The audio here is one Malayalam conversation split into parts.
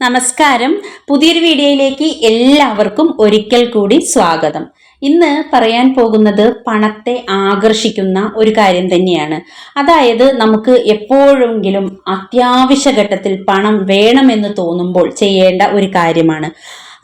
നമസ്കാരം. പുതിയൊരു വീഡിയോയിലേക്ക് എല്ലാവർക്കും ഒരിക്കൽ കൂടി സ്വാഗതം. ഇന്ന് പറയാൻ പോകുന്നത് പണത്തെ ആകർഷിക്കുന്ന ഒരു കാര്യം തന്നെയാണ്. അതായത് നമുക്ക് എപ്പോഴെങ്കിലും അത്യാവശ്യ ഘട്ടത്തിൽ പണം വേണമെന്ന് തോന്നുമ്പോൾ ചെയ്യേണ്ട ഒരു കാര്യമാണ്.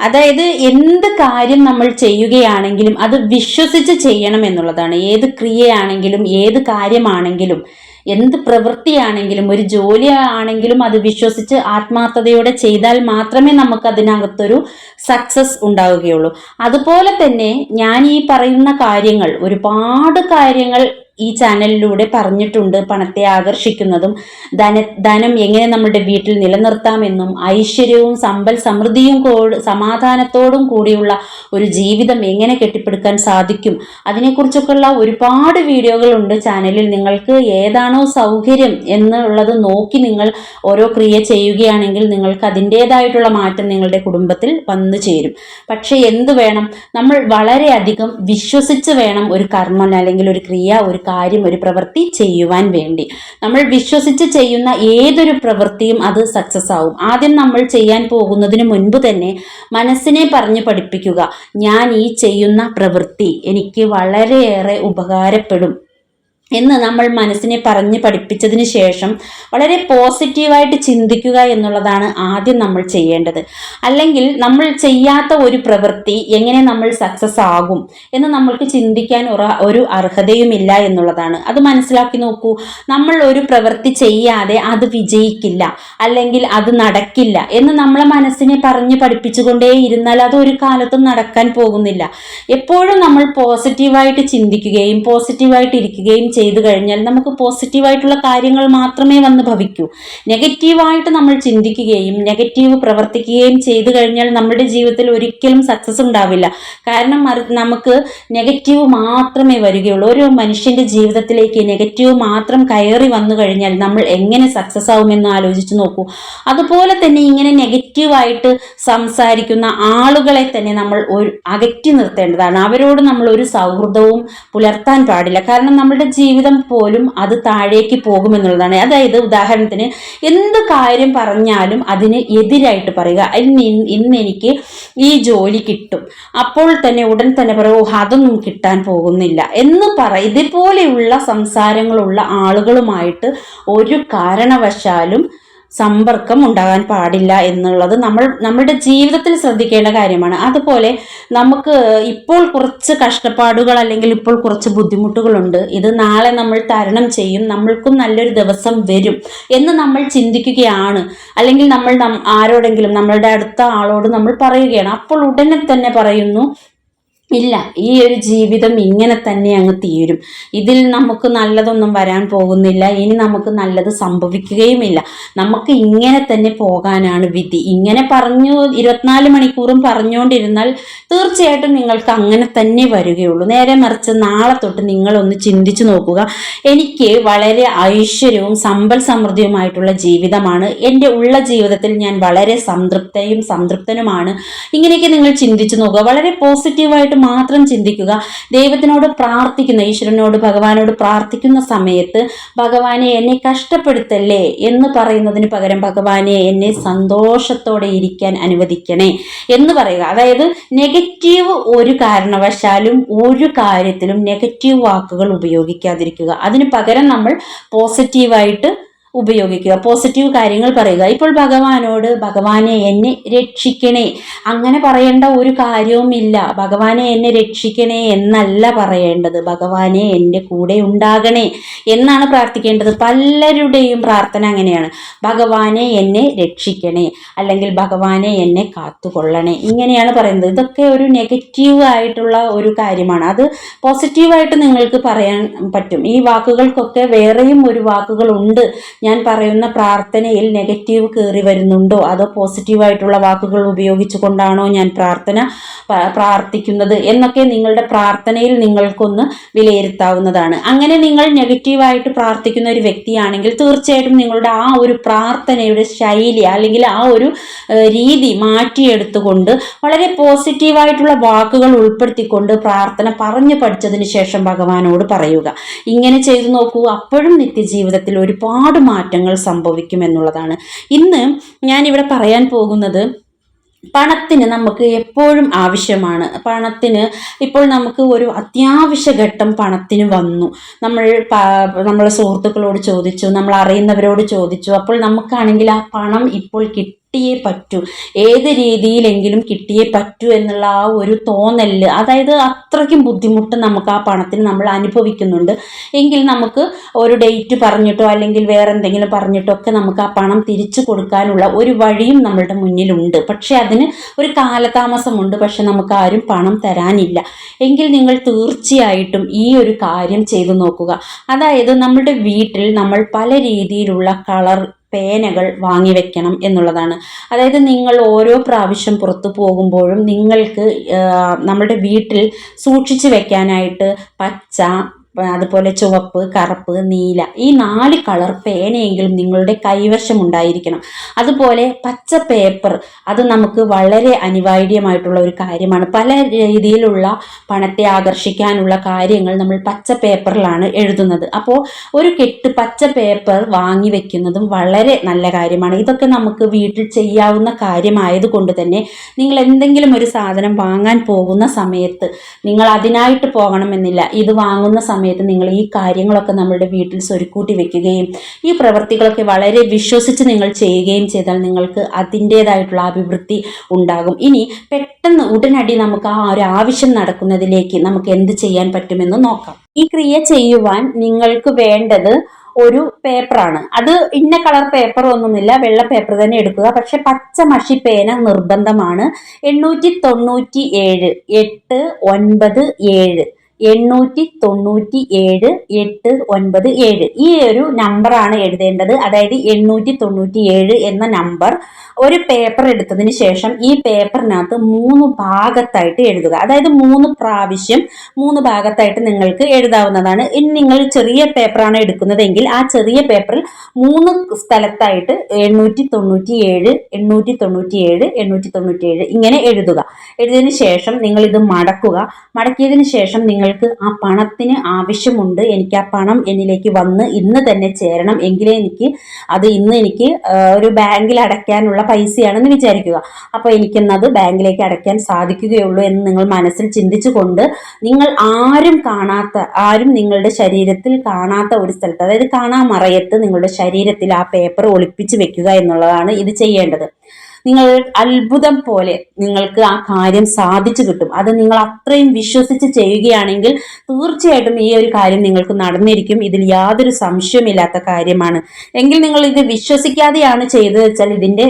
അതായത് എന്ത് കാര്യം നമ്മൾ ചെയ്യുകയാണെങ്കിലും അത് വിശ്വസിച്ച് ചെയ്യണം എന്നുള്ളതാണ്. ഏത് ക്രിയയാണെങ്കിലും ഏത് കാര്യമാണെങ്കിലും എന്ത് പ്രവൃത്തിയാണെങ്കിലും ഒരു ജോലി ആണെങ്കിലും അത് വിശ്വസിച്ച് ആത്മാർത്ഥതയോടെ ചെയ്താൽ മാത്രമേ നമുക്ക് അതിനകത്തൊരു സക്സസ് ഉണ്ടാവുകയുള്ളൂ. അതുപോലെ തന്നെ ഞാൻ ഈ പറയുന്ന കാര്യങ്ങൾ ഒരുപാട് കാര്യങ്ങൾ ഈ ചാനലിലൂടെ പറഞ്ഞിട്ടുണ്ട് പണത്തെ ആകർഷിക്കുന്നതും ധന ധനം എങ്ങനെ നമ്മുടെ വീട്ടിൽ നിലനിർത്താമെന്നും ഐശ്വര്യവും സമ്പൽ സമൃദ്ധിയും സമാധാനത്തോടും കൂടിയുള്ള ഒരു ജീവിതം എങ്ങനെ കെട്ടിപ്പടുക്കാൻ സാധിക്കും അതിനെക്കുറിച്ചൊക്കെയുള്ള ഒരുപാട് വീഡിയോകളുണ്ട് ചാനലിൽ. നിങ്ങൾക്ക് ഏതാണോ സൗകര്യം എന്നുള്ളത് നോക്കി നിങ്ങൾ ഓരോ ക്രിയ ചെയ്യുകയാണെങ്കിൽ നിങ്ങൾക്ക് അതിന്റെതായിട്ടുള്ള മാറ്റം നിങ്ങളുടെ കുടുംബത്തിൽ വന്നു ചേരും. പക്ഷേ എന്ത് വേണം? നമ്മൾ വളരെയധികം വിശ്വസിച്ച് വേണം ഒരു കർമ്മം അല്ലെങ്കിൽ ഒരു ക്രിയ ഒരു കാര്യം ഒരു പ്രവൃത്തി ചെയ്യുവാൻ വേണ്ടി. നമ്മൾ വിശ്വസിച്ച് ചെയ്യുന്ന ഏതൊരു പ്രവൃത്തിയും അത് സക്സസ് ആവും. ആദ്യം നമ്മൾ ചെയ്യാൻ പോകുന്നതിന് മുൻപ് തന്നെ മനസ്സിനെ പറഞ്ഞു പഠിപ്പിക്കുക. ഞാൻ ഈ ചെയ്യുന്ന പ്രവൃത്തി എനിക്ക് വളരെയേറെ ഉപകാരപ്പെടും. എന്ന് നമ്മൾ മനസ്സിനെ പറഞ്ഞ് പഠിപ്പിച്ചതിന് ശേഷം വളരെ പോസിറ്റീവായിട്ട് ചിന്തിക്കുക എന്നുള്ളതാണ് ആദ്യം നമ്മൾ ചെയ്യേണ്ടത്. അല്ലെങ്കിൽ നമ്മൾ ചെയ്യാത്ത ഒരു പ്രവൃത്തി എങ്ങനെ നമ്മൾ സക്സസ് ആകും എന്ന് നമ്മൾക്ക് ചിന്തിക്കാൻ ഒരു അർഹതയുമില്ല എന്നുള്ളതാണ്. അത് മനസ്സിലാക്കി നോക്കൂ. നമ്മൾ ഒരു പ്രവൃത്തി ചെയ്യാതെ അത് വിജയിക്കില്ല. അല്ലെങ്കിൽ അത് നടക്കില്ല എന്ന് നമ്മളെ മനസ്സിനെ പറഞ്ഞ് പഠിപ്പിച്ചുകൊണ്ടേ ഇരുന്നാൽ അത് ഒരു കാലത്തും നടക്കാൻ പോകുന്നില്ല. എപ്പോഴും നമ്മൾ പോസിറ്റീവായിട്ട് ചിന്തിക്കുകയും പോസിറ്റീവായിട്ട് ഇരിക്കുകയും ചെയ്തു കഴിഞ്ഞാൽ നമുക്ക് പോസിറ്റീവായിട്ടുള്ള കാര്യങ്ങൾ മാത്രമേ വന്ന് ഭവിക്കൂ. നെഗറ്റീവായിട്ട് നമ്മൾ ചിന്തിക്കുകയും നെഗറ്റീവ് പ്രവർത്തിക്കുകയും ചെയ്തു കഴിഞ്ഞാൽ നമ്മുടെ ജീവിതത്തിൽ ഒരിക്കലും സക്സസ് ഉണ്ടാവില്ല. കാരണം നമുക്ക് നെഗറ്റീവ് മാത്രമേ വരികയുള്ളൂ. ഒരു മനുഷ്യന്റെ ജീവിതത്തിലേക്ക് നെഗറ്റീവ് മാത്രം കയറി വന്നു കഴിഞ്ഞാൽ നമ്മൾ എങ്ങനെ സക്സസ് ആവുമെന്ന് ആലോചിച്ച് നോക്കൂ. അതുപോലെ തന്നെ ഇങ്ങനെ നെഗറ്റീവായിട്ട് സംസാരിക്കുന്ന ആളുകളെ തന്നെ നമ്മൾ ഒരു അകറ്റി നിർത്തേണ്ടതാണ്. അവരോട് നമ്മൾ ഒരു സൗഹൃദവും പുലർത്താൻ പാടില്ല. കാരണം നമ്മുടെ ജീവിതം പോലും അത് താഴേക്ക് പോകുമെന്നുള്ളതാണ്. അതായത് ഉദാഹരണത്തിന് എന്ത് കാര്യം പറഞ്ഞാലും അതിന് എതിരായിട്ട് പറയുക. ഇന്ന് എനിക്ക് ഈ ജോലി കിട്ടും. അപ്പോൾ തന്നെ ഉടൻ തന്നെ പറയും അതൊന്നും കിട്ടാൻ പോകുന്നില്ല. എന്ന് പറ ഇതുപോലെയുള്ള സംസാരങ്ങളുള്ള ആളുകളുമായിട്ട് ഒരു കാരണവശാലും സമ്പർക്കം ഉണ്ടാകാൻ പാടില്ല എന്നുള്ളത് നമ്മൾ നമ്മുടെ ജീവിതത്തിൽ ശ്രദ്ധിക്കേണ്ട കാര്യമാണ്. അതുപോലെ നമുക്ക് ഇപ്പോൾ കുറച്ച് കഷ്ടപ്പാടുകൾ അല്ലെങ്കിൽ ഇപ്പോൾ കുറച്ച് ബുദ്ധിമുട്ടുകളുണ്ട്. ഇത് നാളെ നമ്മൾ തരണം ചെയ്യും. നമ്മൾക്കും നല്ലൊരു ദിവസം വരും എന്ന് നമ്മൾ ചിന്തിക്കുകയാണ്. അല്ലെങ്കിൽ നമ്മൾ ആരോടെങ്കിലും നമ്മളുടെ അടുത്ത ആളോട് നമ്മൾ പറയുകയാണ്. അപ്പോൾ ഉടനെ തന്നെ പറയുന്നു ഇല്ല ഈ ഒരു ജീവിതം ഇങ്ങനെ തന്നെ അങ്ങ് തീരും. ഇതിൽ നമുക്ക് നല്ലതൊന്നും വരാൻ പോകുന്നില്ല. ഇനി നമുക്ക് നല്ലത് സംഭവിക്കുകയുമില്ല. നമുക്ക് ഇങ്ങനെ തന്നെ പോകാനാണ് വിധി. ഇങ്ങനെ പറഞ്ഞു ഇരുപത്തിനാല് മണിക്കൂറും പറഞ്ഞുകൊണ്ടിരുന്നാൽ തീർച്ചയായിട്ടും നിങ്ങൾക്ക് അങ്ങനെ തന്നെ വരികയുള്ളൂ. നേരെ മറിച്ച് നാളെ തൊട്ട് നിങ്ങളൊന്ന് ചിന്തിച്ചു നോക്കുക. എനിക്ക് വളരെ ഐശ്വര്യവും സമ്പൽ സമൃദ്ധിയുമായിട്ടുള്ള ജീവിതമാണ്. എന്റെ ഉള്ള ജീവിതത്തിൽ ഞാൻ വളരെ സംതൃപ്തയും സംതൃപ്തനുമാണ്. ഇങ്ങനെയൊക്കെ നിങ്ങൾ ചിന്തിച്ചു നോക്കുക. വളരെ പോസിറ്റീവായിട്ട് മാത്രം ചിന്തിക്കുക. ദൈവത്തിനോട് പ്രാർത്ഥിക്കുന്ന ഈശ്വരനോട് ഭഗവാനോട് പ്രാർത്ഥിക്കുന്ന സമയത്ത് ഭഗവാനെ എന്നെ കഷ്ടപ്പെടുത്തല്ലേ എന്ന് പറയുന്നതിന് പകരം ഭഗവാനെ എന്നെ സന്തോഷത്തോടെ ഇരിക്കാൻ അനുവദിക്കണേ എന്ന് പറയുക. അതായത് നെഗറ്റീവ് ഒരു കാരണവശാലും ഒരു കാര്യത്തിലും നെഗറ്റീവ് വാക്കുകൾ ഉപയോഗിക്കാതിരിക്കുക. അതിന് പകരം നമ്മൾ പോസിറ്റീവായിട്ട് ഉപയോഗിക്കുക. പോസിറ്റീവ് കാര്യങ്ങൾ പറയുക. ഇപ്പോൾ ഭഗവാനോട് ഭഗവാനെ എന്നെ രക്ഷിക്കണേ. അങ്ങനെ പറയേണ്ട ഒരു കാര്യവുമില്ല ഭഗവാനെ എന്നെ രക്ഷിക്കണേ എന്നല്ല പറയേണ്ടത്. ഭഗവാനെ എന്റെ കൂടെ ഉണ്ടാകണേ എന്നാണ് പ്രാർത്ഥിക്കേണ്ടത്. പലരുടെയും പ്രാർത്ഥന അങ്ങനെയാണ്. ഭഗവാനെ എന്നെ രക്ഷിക്കണേ അല്ലെങ്കിൽ ഭഗവാനെ എന്നെ കാത്തുകൊള്ളണേ ഇങ്ങനെയാണ് പറയുന്നത്. ഇതൊക്കെ ഒരു നെഗറ്റീവ് ആയിട്ടുള്ള ഒരു കാര്യമാണ്. അത് പോസിറ്റീവായിട്ട് നിങ്ങൾക്ക് പറയാൻ പറ്റും. ഈ വാക്കുകൾക്കൊക്കെ വേറെയും ഒരു വാക്കുകളുണ്ട് ഞാൻ പറയുന്ന പ്രാർത്ഥനയിൽ നെഗറ്റീവ് കയറി വരുന്നുണ്ടോ? അതോ പോസിറ്റീവായിട്ടുള്ള വാക്കുകൾ ഉപയോഗിച്ചുകൊണ്ടാണോ ഞാൻ പ്രാർത്ഥന പ്രാർത്ഥിക്കുന്നത്? എന്നൊക്കെ നിങ്ങളുടെ പ്രാർത്ഥനയിൽ നിങ്ങൾക്കൊന്ന് വിലയിരുത്താവുന്നതാണ്. അങ്ങനെ നിങ്ങൾ നെഗറ്റീവായിട്ട് പ്രാർത്ഥിക്കുന്ന ഒരു വ്യക്തിയാണെങ്കിൽ തീർച്ചയായിട്ടും നിങ്ങളുടെ ആ ഒരു പ്രാർത്ഥനയുടെ ശൈലി അല്ലെങ്കിൽ ആ ഒരു രീതി മാറ്റിയെടുത്തുകൊണ്ട് വളരെ പോസിറ്റീവായിട്ടുള്ള വാക്കുകൾ ഉൾപ്പെടുത്തിക്കൊണ്ട് പ്രാർത്ഥന പറഞ്ഞു പഠിച്ചതിന് ശേഷം ഭഗവാനോട് പറയുക. ഇങ്ങനെ ചെയ്തു നോക്കൂ. അപ്പോഴും നിത്യജീവിതത്തിൽ ഒരുപാട് മാറ്റങ്ങൾ സംഭവിക്കും എന്നുള്ളതാണ്. ഇന്ന് ഞാനിവിടെ പറയാൻ പോകുന്നത് പണത്തിന് നമുക്ക് എപ്പോഴും ആവശ്യമാണ്. പണത്തിന് ഇപ്പോൾ നമുക്ക് ഒരു അത്യാവശ്യ ഘട്ടം പണത്തിന് വന്നു. നമ്മൾ നമ്മളെ സുഹൃത്തുക്കളോട് ചോദിച്ചു നമ്മൾ അറിയുന്നവരോട് ചോദിച്ചു. അപ്പോൾ നമുക്കാണെങ്കിൽ ആ പണം ഇപ്പോൾ കിട്ടി. കിട്ടിയേ പറ്റൂ. ഏത് രീതിയിലെങ്കിലും കിട്ടിയേ പറ്റൂ എന്നുള്ള ആ ഒരു തോന്നൽ അതായത് അത്രയ്ക്കും ബുദ്ധിമുട്ട് നമുക്ക് ആ പണത്തിന് നമ്മൾ അനുഭവിക്കുന്നുണ്ട്. എങ്കിൽ നമുക്ക് ഒരു ഡേറ്റ് പറഞ്ഞിട്ടോ അല്ലെങ്കിൽ വേറെ എന്തെങ്കിലും പറഞ്ഞിട്ടോ ഒക്കെ നമുക്ക് ആ പണം തിരിച്ചു കൊടുക്കാനുള്ള ഒരു വഴിയും നമ്മളുടെ മുന്നിലുണ്ട്. പക്ഷെ അതിന് ഒരു കാലതാമസമുണ്ട്. പക്ഷെ നമുക്ക് ആരും പണം തരാനില്ല. എങ്കിൽ നിങ്ങൾ തീർച്ചയായിട്ടും ഈ ഒരു കാര്യം ചെയ്തു നോക്കുക. അതായത് നമ്മുടെ വീട്ടിൽ നമ്മൾ പല രീതിയിലുള്ള കളർ പേനകൾ വാങ്ങിവെക്കണം എന്നുള്ളതാണ്. അതായത് നിങ്ങൾ ഓരോ പ്രാവശ്യം പുറത്തു പോകുമ്പോഴും നിങ്ങൾക്ക് നമ്മുടെ വീട്ടിൽ സൂക്ഷിച്ചു വെക്കാനായിട്ട് പച്ച അതുപോലെ ചുവപ്പ് കറുപ്പ് നീല ഈ നാല് കളർ പേനയെങ്കിലും നിങ്ങളുടെ കൈവശം ഉണ്ടായിരിക്കണം. അതുപോലെ പച്ച പേപ്പർ അത് നമുക്ക് വളരെ അനിവാര്യമായിട്ടുള്ള ഒരു കാര്യമാണ്. പല രീതിയിലുള്ള പണത്തെ ആകർഷിക്കാനുള്ള കാര്യങ്ങൾ നമ്മൾ പച്ച പേപ്പറിലാണ് എഴുതുന്നത്. അപ്പോൾ ഒരു കെട്ട് പച്ച പേപ്പർ വാങ്ങി വെക്കുന്നതും വളരെ നല്ല കാര്യമാണ്. ഇതൊക്കെ നമുക്ക് വീട്ടിൽ ചെയ്യാവുന്ന കാര്യമായതുകൊണ്ട് തന്നെ നിങ്ങൾ എന്തെങ്കിലും ഒരു സാധനം വാങ്ങാൻ പോകുന്ന സമയത്ത് നിങ്ങൾ അതിനായിട്ട് പോകണമെന്നില്ല. ഇത് വാങ്ങുന്ന സമയത്ത് സമയത്ത് നിങ്ങൾ ഈ കാര്യങ്ങളൊക്കെ നമ്മളുടെ വീട്ടിൽ സ്വരുക്കൂട്ടി വെക്കുകയും ഈ പ്രവൃത്തികളൊക്കെ വളരെ വിശ്വസിച്ച് നിങ്ങൾ ചെയ്യുകയും ചെയ്താൽ നിങ്ങൾക്ക് അതിന്റേതായിട്ടുള്ള അഭിവൃദ്ധി ഉണ്ടാകും. ഇനി പെട്ടെന്ന് ഉടനടി നമുക്ക് ആ ഒരു ആവശ്യം നടക്കുന്നതിലേക്ക് നമുക്ക് എന്ത് ചെയ്യാൻ പറ്റുമെന്ന് നോക്കാം. ഈ ക്രിയ ചെയ്യുവാൻ നിങ്ങൾക്ക് വേണ്ടത് ഒരു പേപ്പറാണ് അത് ഇന്ന കളർ പേപ്പർ ഒന്നുമില്ല വെള്ള പേപ്പർ തന്നെ എടുക്കുക. പക്ഷെ പച്ച മഷി പേന നിർബന്ധമാണ്. എണ്ണൂറ്റി തൊണ്ണൂറ്റി ഏഴ് എട്ട് ഒൻപത് ഏഴ്. എണ്ണൂറ്റി തൊണ്ണൂറ്റി ഏഴ് എട്ട് ഒൻപത് ഏഴ്. ഈ ഒരു നമ്പറാണ് എഴുതേണ്ടത്. അതായത് എണ്ണൂറ്റി തൊണ്ണൂറ്റി ഏഴ് എന്ന നമ്പർ ഒരു പേപ്പർ എടുത്തതിന് ശേഷം ഈ പേപ്പറിനകത്ത് മൂന്ന് ഭാഗത്തായിട്ട് എഴുതുക. അതായത് മൂന്ന് പ്രാവശ്യം മൂന്ന് ഭാഗത്തായിട്ട് നിങ്ങൾക്ക് എഴുതാവുന്നതാണ്. ഇനി നിങ്ങൾ ചെറിയ പേപ്പറാണ് എടുക്കുന്നതെങ്കിൽ ആ ചെറിയ പേപ്പറിൽ മൂന്ന് സ്ഥലത്തായിട്ട് എണ്ണൂറ്റി തൊണ്ണൂറ്റി ഏഴ് എണ്ണൂറ്റി തൊണ്ണൂറ്റി ഏഴ് എണ്ണൂറ്റി തൊണ്ണൂറ്റി ഏഴ് ഇങ്ങനെ എഴുതുക. എഴുതിയതിന് ശേഷം നിങ്ങൾ ഇത് മടക്കുക. മടക്കിയതിന് ശേഷം നിങ്ങൾക്ക് ആ പണത്തിന് ആവശ്യമുണ്ട്. എനിക്ക് ആ പണം എന്നിലേക്ക് വന്ന് ഇന്ന് തന്നെ ചേരണം. എങ്കിലേ എനിക്ക് അത് ഇന്ന് എനിക്ക് ഒരു ബാങ്കിൽ അടയ്ക്കാനുള്ള പൈസയാണെന്ന് വിചാരിക്കുക. അപ്പോൾ എനിക്കിന്നത് ബാങ്കിലേക്ക് അടയ്ക്കാൻ സാധിക്കുകയുള്ളൂ എന്ന് നിങ്ങൾ മനസ്സിൽ ചിന്തിച്ചുകൊണ്ട് നിങ്ങൾ ആരും കാണാത്ത ആരും നിങ്ങളുടെ ശരീരത്തിൽ കാണാത്ത ഒരു സ്ഥലത്ത് അതായത് കാണാമറയത്ത് നിങ്ങളുടെ ശരീരത്തിൽ ആ പേപ്പർ ഒളിപ്പിച്ച് വെക്കുക എന്നുള്ളതാണ് ഇത് ചെയ്യേണ്ടത്. നിങ്ങൾ അത്ഭുതം പോലെ നിങ്ങൾക്ക് ആ കാര്യം സാധിച്ചു കിട്ടും. അത് നിങ്ങൾ അത്രയും വിശ്വസിച്ച് ചെയ്യുകയാണെങ്കിൽ തീർച്ചയായിട്ടും ഈ ഒരു കാര്യം നിങ്ങൾക്ക് നടന്നിരിക്കും. ഇതിൽ യാതൊരു സംശയമില്ലാത്ത കാര്യമാണ്. എങ്കിൽ നിങ്ങൾ ഇത് വിശ്വസിക്കാതെയാണ് ചെയ്തത് വെച്ചാൽ ഇതിന്റെ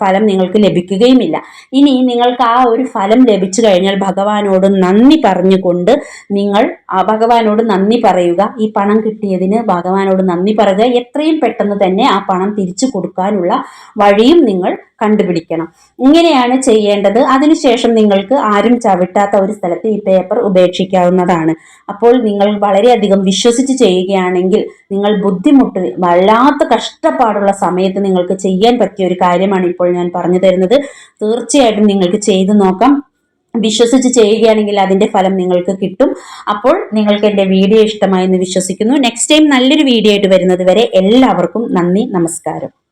ഫലം നിങ്ങൾക്ക് ലഭിക്കുകയുമില്ല. ഇനി നിങ്ങൾക്ക് ആ ഒരു ഫലം ലഭിച്ചു കഴിഞ്ഞാൽ ഭഗവാനോട് നന്ദി പറഞ്ഞുകൊണ്ട് നിങ്ങൾ ഭഗവാനോട് നന്ദി പറയുക. ഈ പണം കിട്ടിയതിന് ഭഗവാനോട് നന്ദി പറയുക. എത്രയും പെട്ടെന്ന് തന്നെ ആ പണം തിരിച്ചു കൊടുക്കാനുള്ള വഴിയും നിങ്ങൾ കണ്ടുപിടിക്കണം. ഇങ്ങനെയാണ് ചെയ്യേണ്ടത്. അതിനുശേഷം നിങ്ങൾക്ക് ആരും ചവിട്ടാത്ത ഒരു സ്ഥലത്ത് ഈ പേപ്പർ ഉപേക്ഷിക്കാവുന്നതാണ്. അപ്പോൾ നിങ്ങൾ വളരെയധികം വിശ്വസിച്ച് ചെയ്യുകയാണെങ്കിൽ നിങ്ങൾ ബുദ്ധിമുട്ട് വല്ലാത്ത കഷ്ടപ്പാടുള്ള സമയത്ത് നിങ്ങൾക്ക് ചെയ്യാൻ പറ്റിയ ഒരു കാര്യമാണ് ഇപ്പോൾ ഞാൻ പറഞ്ഞു തരുന്നത്. തീർച്ചയായിട്ടും നിങ്ങൾക്ക് ചെയ്തു നോക്കാം. വിശ്വസിച്ച് ചെയ്യുകയാണെങ്കിൽ അതിന്റെ ഫലം നിങ്ങൾക്ക് കിട്ടും. അപ്പോൾ നിങ്ങൾക്ക് എന്റെ വീഡിയോ ഇഷ്ടമായെന്ന് വിശ്വസിക്കുന്നു. നെക്സ്റ്റ് ടൈം നല്ലൊരു വീഡിയോ ആയിട്ട് വരുന്നത് വരെ എല്ലാവർക്കും നന്ദി നമസ്കാരം.